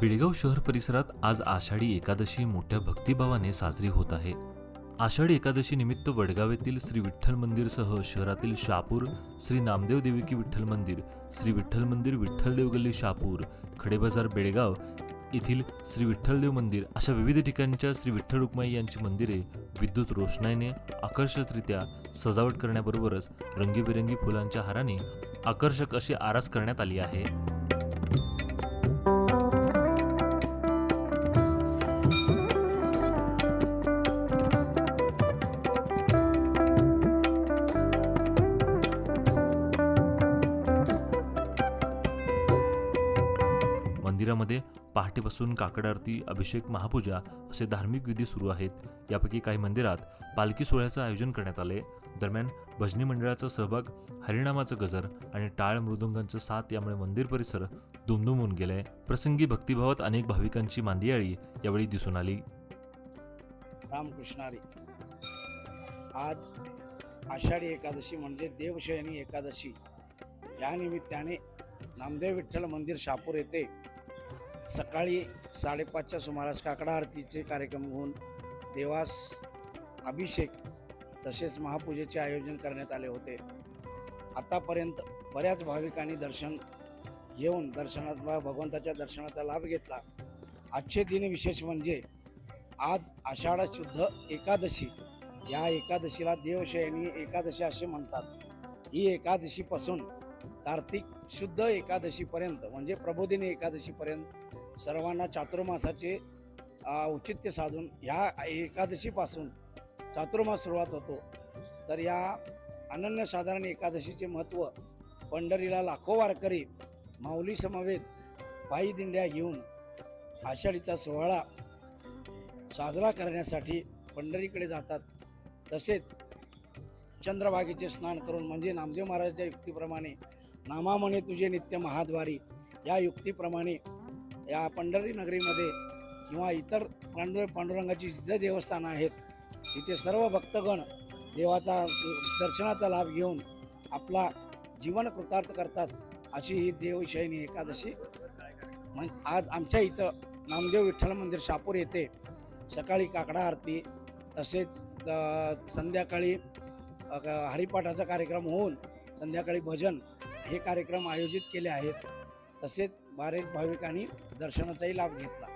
बेळगाव शहर परिसरात आज आषाढी एकादशी मोठ्या भक्तिभावाने साजरी होत आहे. आषाढी एकादशी निमित्त वडगाव येथील श्री विठ्ठल मंदिरसह शहरातील शहापूर श्री नामदेव देविकी विठ्ठल मंदिर श्री विठ्ठल मंदिर विठ्ठल देवगल्ली शापूर खडेबाजार बेळगाव येथील श्री विठ्ठलदेव मंदिर अशा विविध ठिकाणच्या श्री विठ्ठल रुक्माई यांची मंदिरे विद्युत रोषणाईने आकर्षकरित्या सजावट करण्याबरोबरच रंगीबेरंगी फुलांच्या हाराने आकर्षक अशी आरास करण्यात आली आहे. मंदिरामध्ये पहाटेपासून काकड आरती अभिषेक महापूजा असे धार्मिक विधी सुरू आहेत. यापैकी काही मंदिरात पालखी सोहळ्याचं आयोजन करण्यात आले दरम्यान भजनी मंडळाचा सहभाग हरिनामाचं गजर आणि टाळ मृदुंगांचं साथ यामुळे मंदिर परिसर दुमदुमून गेलाय. प्रसंगी भक्तिभावात अनेक भाविकांची मांदियाळी यावेळी दिसून आली. रामकृष्णारी. आज आषाढी एकादशी म्हणजे देवशयनी एकादशी. या निमित्ताने नामदेव विठ्ठल मंदिर शापूर येथे सकाळी साडेपाचच्या सुमारास काकडा आरतीचे कार्यक्रम होऊन देवास अभिषेक तसेच महापूजेचे आयोजन करण्यात आले होते. आतापर्यंत बऱ्याच भाविकांनी दर्शन घेऊन दर्शनात भगवंताच्या दर्शनाचा लाभ घेतला. आजचे दिन विशेष म्हणजे आज आषाढ शुद्ध एकादशी. या एकादशीला देवशयनी एकादशी असे म्हणतात. ही एकादशीपासून कार्तिक शुद्ध एकादशीपर्यंत म्हणजे प्रबोधिनी एकादशीपर्यंत सर्वांना चातुर्मासाचे औचित्य साधून ह्या एकादशीपासून चातुर्मास सुरुवात होतो. तर या अनन्यसाधारण एकादशीचे महत्त्व पंढरीला लाखो वारकरी माऊली समवेत पायी दिंड्या घेऊन आषाढीचा सोहळा साजरा करण्यासाठी पंढरीकडे जातात. तसेच चंद्रभागेचे स्नान करून म्हणजे नामदेव महाराजांच्या युक्तीप्रमाणे नामामणे तुझे नित्य महाद्वारी या युक्तीप्रमाणे या पंढरी नगरीमध्ये किंवा इतर पांडुर पांडुरंगाची जे देवस्थानं आहेत तिथे सर्व भक्तगण देवाचा दर्शनाचा लाभ घेऊन आपला जीवन कृतार्थ करतात अशी ही देवशयनी एकादशी. म्हण आज आमच्या इथं नामदेव विठ्ठल मंदिर शापूर येथे सकाळी काकडा आरती तसेच संध्याकाळी हरिपाठाचा कार्यक्रम होऊन संध्याकाळी भजन हे कार्यक्रम आयोजित केले आहेत. तसेच बारीक भाविकांनी दर्शनाचाही लाभ घेतला.